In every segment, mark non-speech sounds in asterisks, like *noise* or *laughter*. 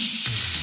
you *laughs*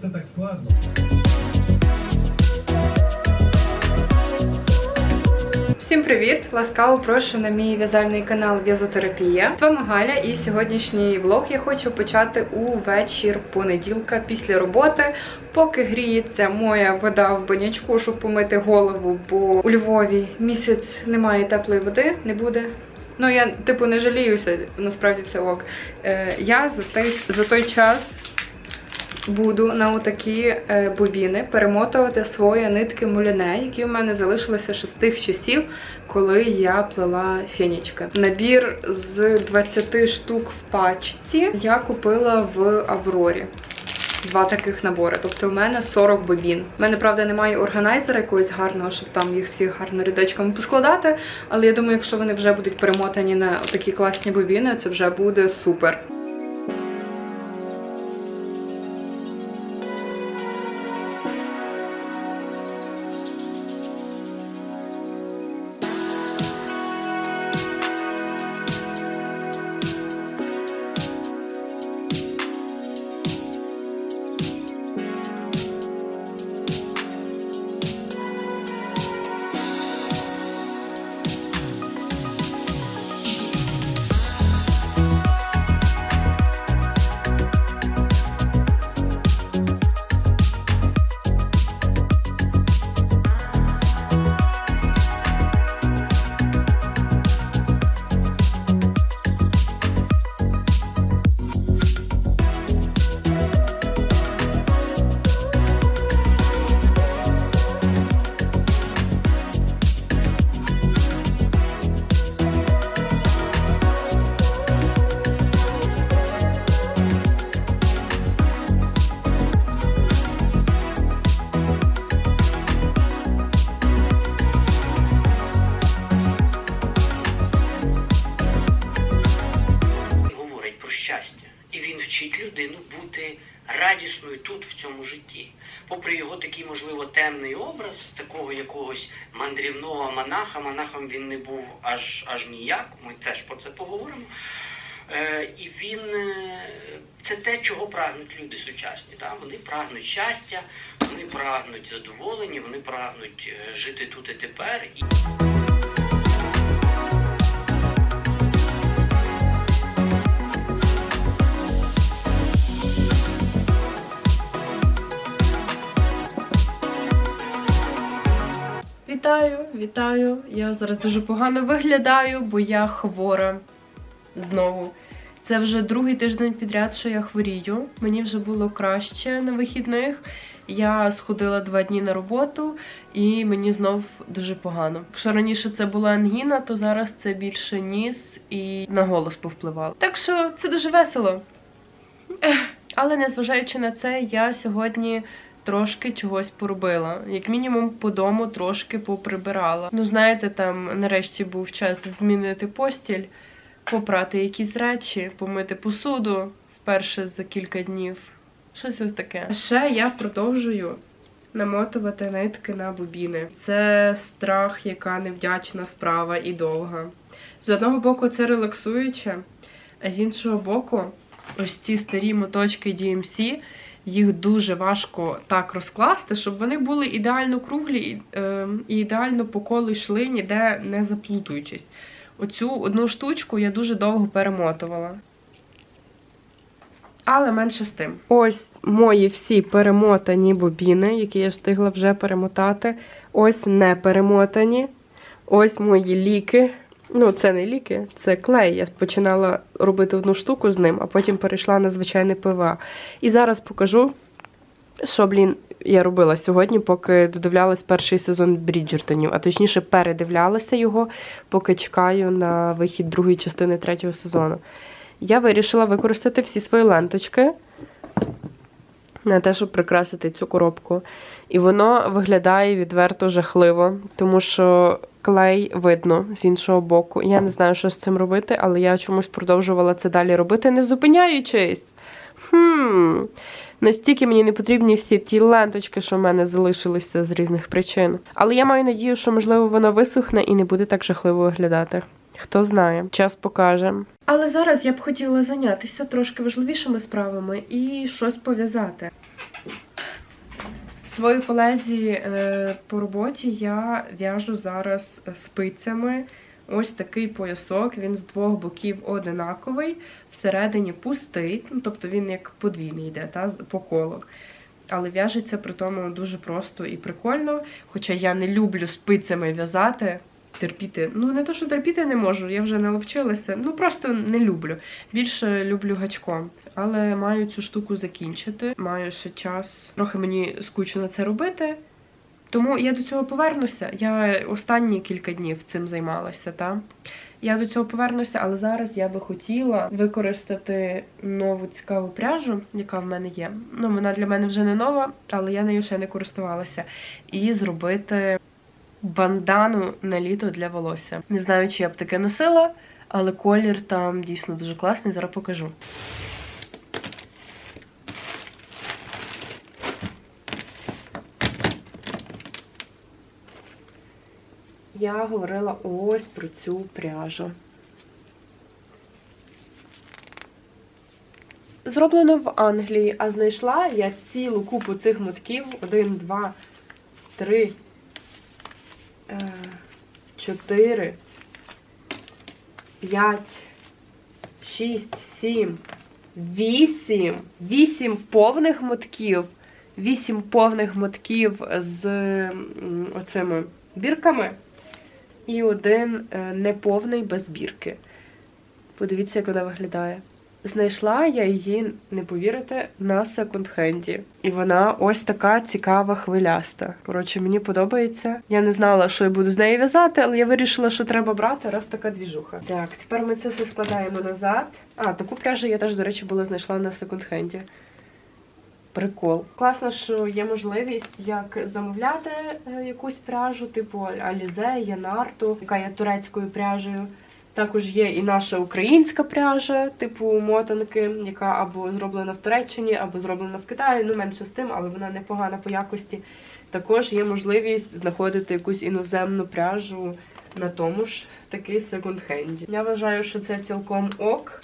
це так складно? Всім привіт! Ласкаво прошу на мій в'язальний канал В'язотерапія. З вами Галя, і сьогоднішній влог я хочу почати у вечір понеділка після роботи. Поки гріється моя вода в банячку, щоб помити голову, бо у Львові місяць немає теплої води, не буде. Ну я типу не жаліюся, насправді все ок. Е, я за той, за той час буду на отакі е, бобіни перемотувати свої нитки муляне, які в мене залишилися ще з тих часів, коли я плела фенічки. Набір з 20 штук в пачці я купила в Аврорі. Два таких набори. Тобто у мене 40 бобін. У мене, правда, немає органайзера якогось гарного, щоб там їх всіх гарно рядочками поскладати. Але я думаю, якщо вони вже будуть перемотані на такі класні бобіни, це вже буде супер. Вчить людину бути радісною тут, в цьому житті. Попри його такий, можливо, темний образ, такого якогось мандрівного монаха, монахом він не був аж аж ніяк. Ми теж про це поговоримо. Е, і він е, це те, чого прагнуть люди сучасні. Так? Вони прагнуть щастя, вони прагнуть задоволення, вони прагнуть е, жити тут і тепер. Вітаю, вітаю. Я зараз дуже погано виглядаю, бо я хвора знову. Це вже другий тиждень підряд, що я хворію. Мені вже було краще на вихідних. Я сходила два дні на роботу, і мені знов дуже погано. Якщо раніше це була ангіна, то зараз це більше ніс і на голос повпливало. Так що це дуже весело. Але незважаючи на це, я сьогодні трошки чогось поробила. Як мінімум, по дому трошки поприбирала. Ну, знаєте, там нарешті був час змінити постіль, попрати якісь речі, помити посуду вперше за кілька днів. Щось ось таке. Ще я продовжую намотувати нитки на бобіни. Це страх, яка невдячна справа і довга. З одного боку, це релаксуюче, а з іншого боку, ось ці старі моточки DMC, їх дуже важко так розкласти, щоб вони були ідеально круглі і, е, ідеально по колу йшли, ніде не заплутуючись. Оцю одну штучку я дуже довго перемотувала. Але менше з тим. Ось мої всі перемотані бобіни, які я встигла вже перемотати. Ось не перемотані. Ось мої ліки. Ну, це не ліки, це клей. Я починала робити одну штуку з ним, а потім перейшла на звичайне ПВА. І зараз покажу, що, блін, я робила сьогодні, поки додивлялась перший сезон Бріджертонів, а точніше передивлялася його, поки чекаю на вихід другої частини третього сезону. я вирішила використати всі свої ленточки на те, щоб прикрасити цю коробку. І воно виглядає відверто жахливо, тому що клей видно з іншого боку. Я не знаю, що з цим робити, але я чомусь продовжувала це далі робити, не зупиняючись. Хм. Настільки мені не потрібні всі ті ленточки, що в мене залишилися з різних причин. Але я маю надію, що можливо воно висохне і не буде так жахливо виглядати. Хто знає, час покаже. Але зараз я б хотіла зайнятися трошки важливішими справами і щось пов'язати. Своїй колезі е, по роботі я в'яжу зараз спицями. Ось такий поясок, він з двох боків одинаковий, всередині пустий, ну, тобто він як подвійний йде та, по колу. Але в'яжеться при тому дуже просто і прикольно. Хоча я не люблю спицями в'язати, терпіти. Ну, не то, що терпіти не можу, я вже наловчилася. Ну просто не люблю. Більше люблю гачком. Але маю цю штуку закінчити. Маю ще час. Трохи мені скучно це робити. Тому я до цього повернуся. Я останні кілька днів цим займалася, та? Я до цього повернуся, але зараз я би хотіла використати нову цікаву пряжу, яка в мене є. Ну, вона для мене вже не нова, але я нею ще не користувалася. І зробити бандану на літо для волосся. Не знаю, чи я б таке носила, але колір там дійсно дуже класний. Зараз покажу. Я говорила ось про цю пряжу. Зроблено в Англії, а знайшла я цілу купу цих мотків. Один, два, три, е, чотири, п'ять, шість, сім, вісім. Вісім повних мотків. Вісім повних мотків з оцими бірками і один е, неповний без бірки. Подивіться, як вона виглядає. Знайшла я її, не повірите, на секонд-хенді. І вона ось така цікава хвиляста. Коротше, мені подобається. Я не знала, що я буду з нею в'язати, але я вирішила, що треба брати, раз така двіжуха. Так, тепер ми це все складаємо назад. А, таку пряжу я теж, до речі, була знайшла на секонд-хенді. Прикол. Класно, що є можливість як замовляти е, якусь пряжу, типу Алізе, Янарту, яка є турецькою пряжею. Також є і наша українська пряжа, типу мотанки, яка або зроблена в Туреччині, або зроблена в Китаї. Ну, менше з тим, але вона непогана по якості. Також є можливість знаходити якусь іноземну пряжу на тому ж таки секонд-хенді. Я вважаю, що це цілком ок.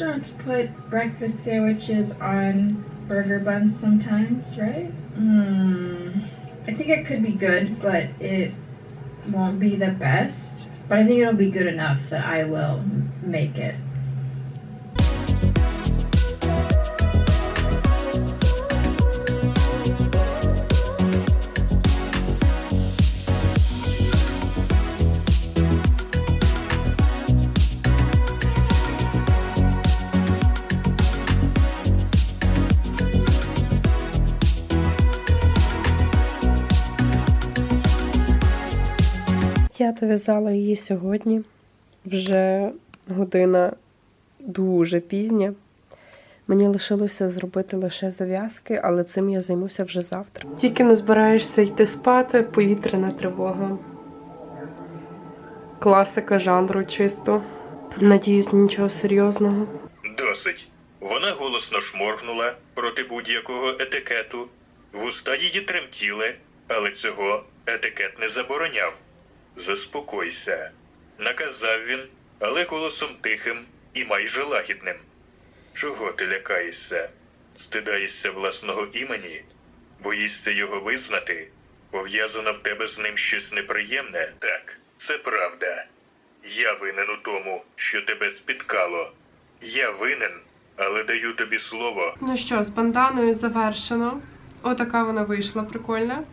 Restaurants put breakfast sandwiches on burger buns sometimes, right? Hmm. I think it could be good, but it won't be the best. But I think it'll be good enough that I will make it. Дов'язала її сьогодні. Вже година дуже пізня. Мені лишилося зробити лише зав'язки, але цим я займуся вже завтра. Тільки не збираєшся йти спати, повітряна тривога. Класика жанру чисто. Надіюсь, нічого серйозного. Досить. Вона голосно шморгнула проти будь-якого етикету Вуста її тремтіли, але цього етикет не забороняв. Заспокойся, наказав він, але голосом тихим і майже лагідним. Чого ти лякаєшся? Стидаєшся власного імені? Боїшся його визнати? Пов'язано в тебе з ним щось неприємне? Так, це правда. Я винен у тому, що тебе спіткало. Я винен, але даю тобі слово. Ну що, з банданою завершено. Отака вона вийшла прикольна.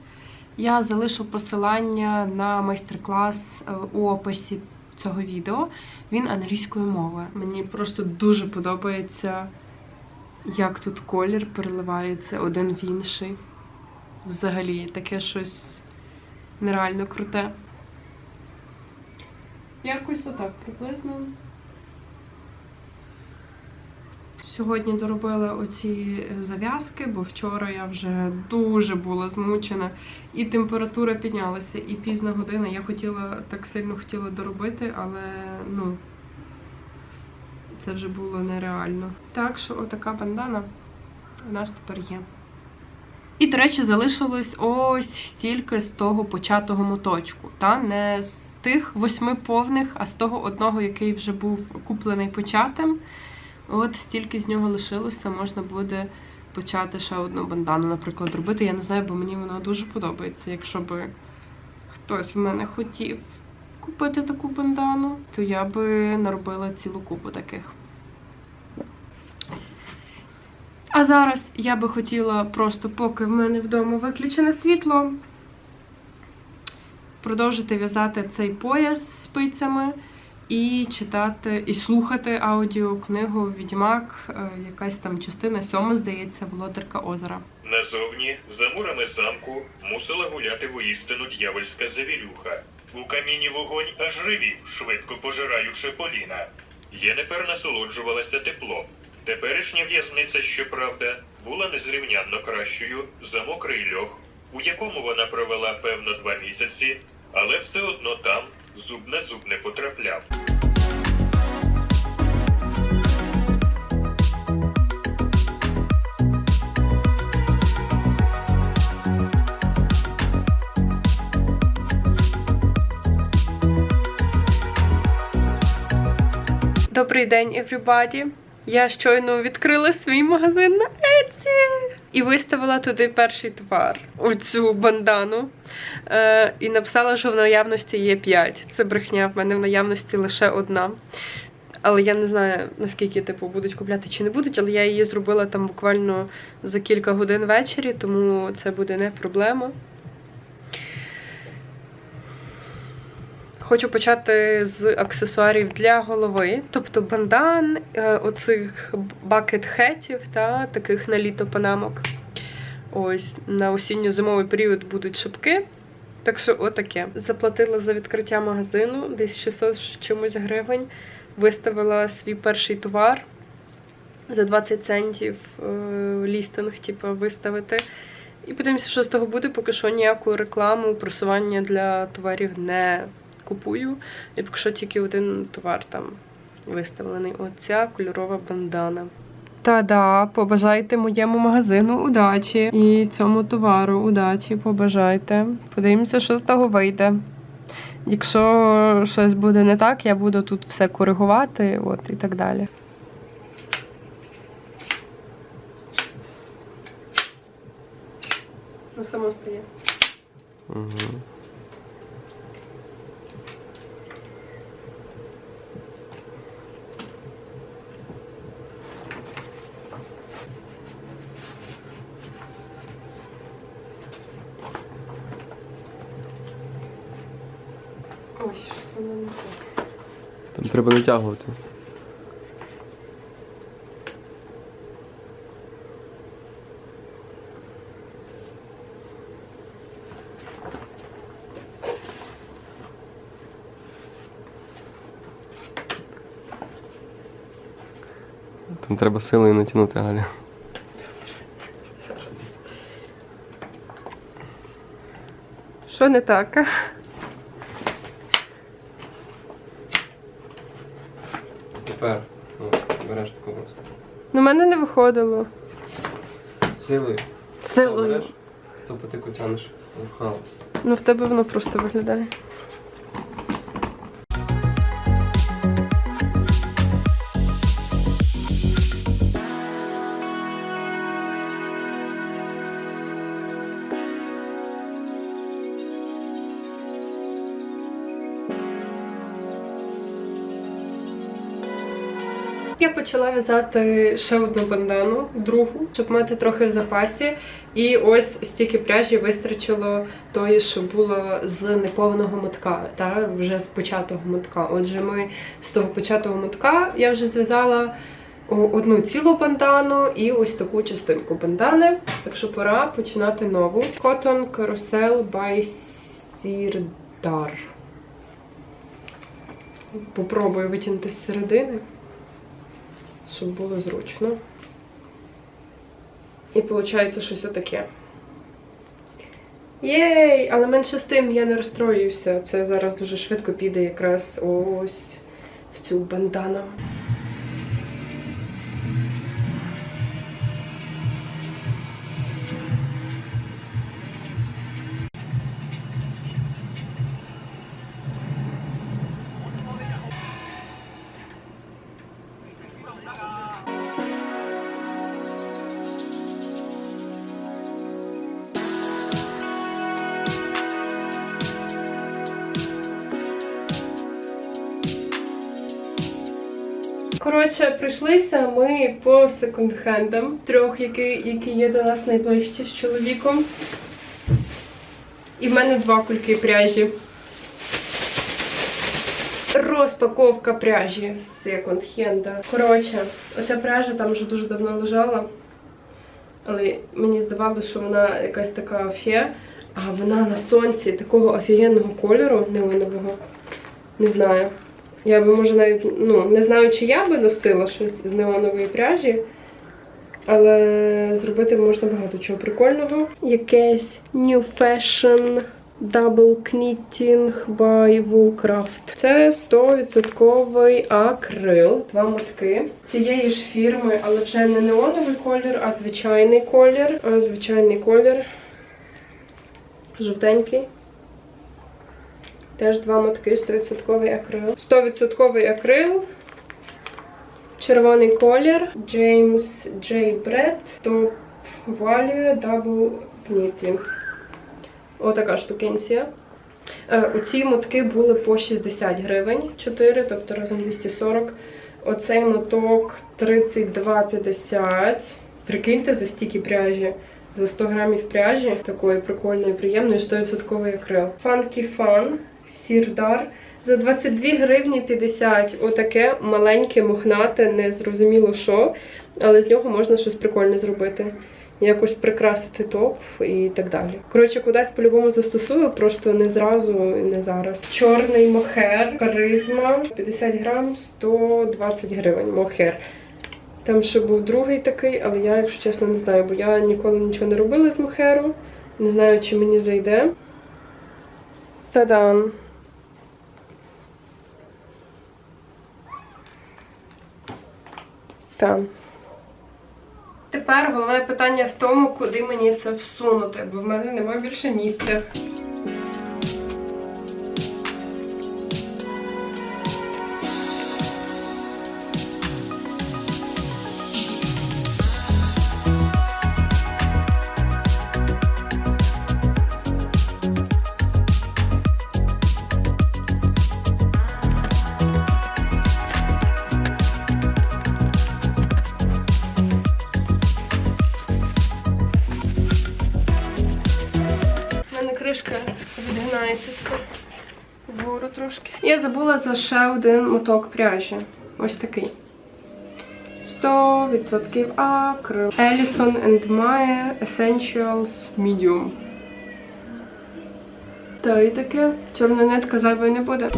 Я залишу посилання на майстер-клас е, у описі цього відео. Він англійською мовою. Мені просто дуже подобається, як тут колір переливається один в інший. Взагалі, таке щось нереально круте. Якось отак приблизно. Сьогодні доробила оці зав'язки, бо вчора я вже дуже була змучена, і температура піднялася, і пізна година. Я хотіла так сильно хотіла доробити, але ну це вже було нереально. Так що отака бандана у нас тепер є. І, до речі, залишилось ось стільки з того початого моточку. Та не з тих восьми повних, а з того одного, який вже був куплений початим. От стільки з нього лишилося, можна буде почати ще одну бандану, наприклад, робити. Я не знаю, бо мені вона дуже подобається. Якщо би хтось в мене хотів купити таку бандану, то я би наробила цілу купу таких. А зараз я би хотіла просто, поки в мене вдома виключене світло, продовжити в'язати цей пояс з спицями і читати, і слухати аудіокнигу Відьмак, е, якась там частина сьома, здається, Володарка озера. Назовні, за мурами замку, мусила гуляти воістину д'явольська завірюха. У каміні вогонь аж ревів, швидко пожираючи поліна. Єнефер насолоджувалася теплом. Теперішня в'язниця, щоправда, була незрівнянно кращою за мокрий льох, у якому вона провела певно два місяці, але все одно там зуб на зуб не потрапляв. Добрий день, everybody! Я щойно відкрила свій магазин на Etsy і виставила туди перший товар, оцю бандану. Е, і написала, що в наявності є 5. Це брехня, в мене в наявності лише одна. Але я не знаю, наскільки типу будуть купляти чи не будуть, але я її зробила там буквально за кілька годин ввечері, тому це буде не проблема. Хочу почати з аксесуарів для голови, тобто бандан, е, оцих бакет-хетів та таких на літо панамок. Ось на осінньо-зимовий період будуть шапки. Так що отаке. Заплатила за відкриття магазину десь 600 чимось гривень. Виставила свій перший товар за 20 центів е, лістинг, типу, виставити. І подивимося, що з того буде, поки що ніяку рекламу, просування для товарів не купую. І поки що тільки один товар там виставлений. Оця кольорова бандана. Та-да, побажайте моєму магазину удачі і цьому товару удачі побажайте. Подивимося, що з того вийде. Якщо щось буде не так, я буду тут все коригувати, от і так далі. Ну, само стає. Ой, щось воно не так. Там треба натягувати. Там треба силою натягнути, Галя. Що не так? Тепер ну, береш таку просто. Ну, в мене не виходило. Силою. Силою. Це ти тянеш. Ну в тебе воно просто виглядає. Я почала в'язати ще одну бандану, другу, щоб мати трохи в запасі. І ось стільки пряжі вистачило тої, що було з неповного мотка, та вже з початого мотка. Отже, ми з того початого мотка я вже зв'язала одну цілу бандану і ось таку частинку бандани. Так що пора починати нову. Cotton Carousel by Sirdar. Попробую витягнути з середини щоб було зручно. І виходить щось отаке. Єй! Але менше з тим я не розстроююся. Це зараз дуже швидко піде якраз ось в цю бандану. Коротше, ми по секонд-хендам, трьох, які, які є до нас найближчі з чоловіком. І в мене два кульки пряжі. Розпаковка пряжі з секонд-хенда. Коротше, оця пряжа там вже дуже давно лежала. Але мені здавалося, що вона якась така фе, а вона на сонці такого офігенного кольору неонового. Не знаю. Я би, може, навіть ну, не знаю, чи я би носила щось з неонової пряжі, але зробити можна багато чого прикольного. Якесь New Fashion Double Knitting by Woolcraft. Це 100% акрил, два мотки цієї ж фірми, але вже не неоновий колір, а звичайний колір. А звичайний колір. Жовтенький. Теж два мотки, 100% акрил. 100% акрил. Червоний колір. James J. Brett. Top Value Double Knitting. Отака штукенція. Е, Оці мотки були по 60 гривень 4, тобто разом 240. Оцей моток 32,50. Прикиньте за стільки пряжі. За 100 грамів пряжі, такої прикольної, приємної, 100% акрил. Funky Fun, Сірдар. За 22 гривні 50. Отаке маленьке, мохнате, незрозуміло що, але з нього можна щось прикольне зробити. Якось прикрасити топ і так далі. Коротше, кудись по-любому застосую, просто не зразу і не зараз. Чорний мохер, харизма, 50 грам, 120 гривень. Мохер. Там ще був другий такий, але я, якщо чесно, не знаю, бо я ніколи нічого не робила з мохеру. Не знаю, чи мені зайде. Та-дам! Там. Тепер головне питання в тому, куди мені це всунути, бо в мене немає більше місця. Забула за ще один моток пряжі. Ось такий. 100% акрил. Ellison and Maya Essentials Medium. Та і таке. Чорна нитка зайвої не буде.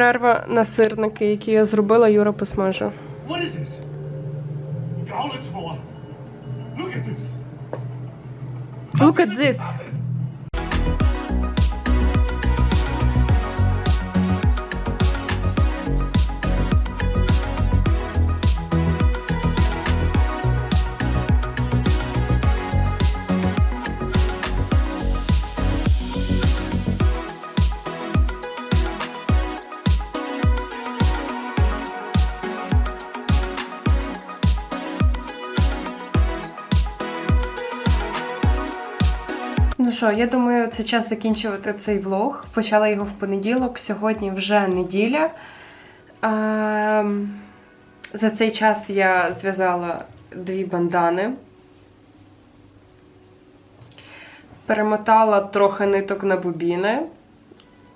перерва на сирники, які я зробила, Юра посмажу. Look at this. Що, я думаю, це час закінчувати цей влог. Почала його в понеділок, сьогодні вже неділя. Ем, за цей час я зв'язала дві бандани. Перемотала трохи ниток на бобіни.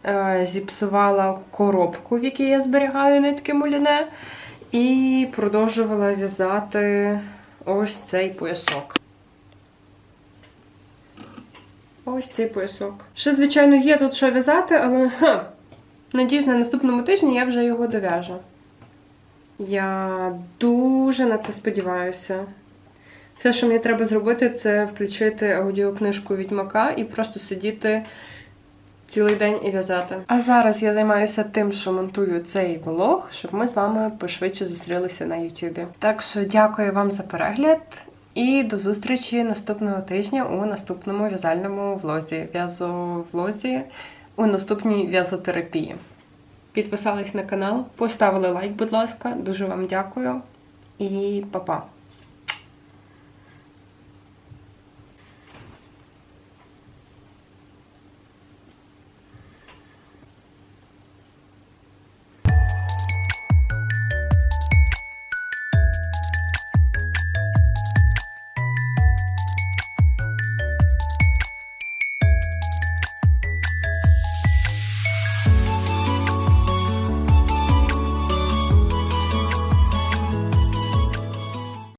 Е, зіпсувала коробку, в якій я зберігаю нитки муліне. І продовжувала в'язати ось цей поясок. Ось цей поясок. Ще, звичайно, є тут що в'язати, але ха, надіюсь, на наступному тижні я вже його дов'яжу. Я дуже на це сподіваюся. Все, що мені треба зробити, це включити аудіокнижку Відьмака і просто сидіти цілий день і в'язати. А зараз я займаюся тим, що монтую цей влог, щоб ми з вами пошвидше зустрілися на Ютубі. Так що дякую вам за перегляд. І до зустрічі наступного тижня у наступному в'язальному влозі. В'язовлозі у наступній в'язотерапії. Підписались на канал, поставили лайк, будь ласка. Дуже вам дякую і па-па!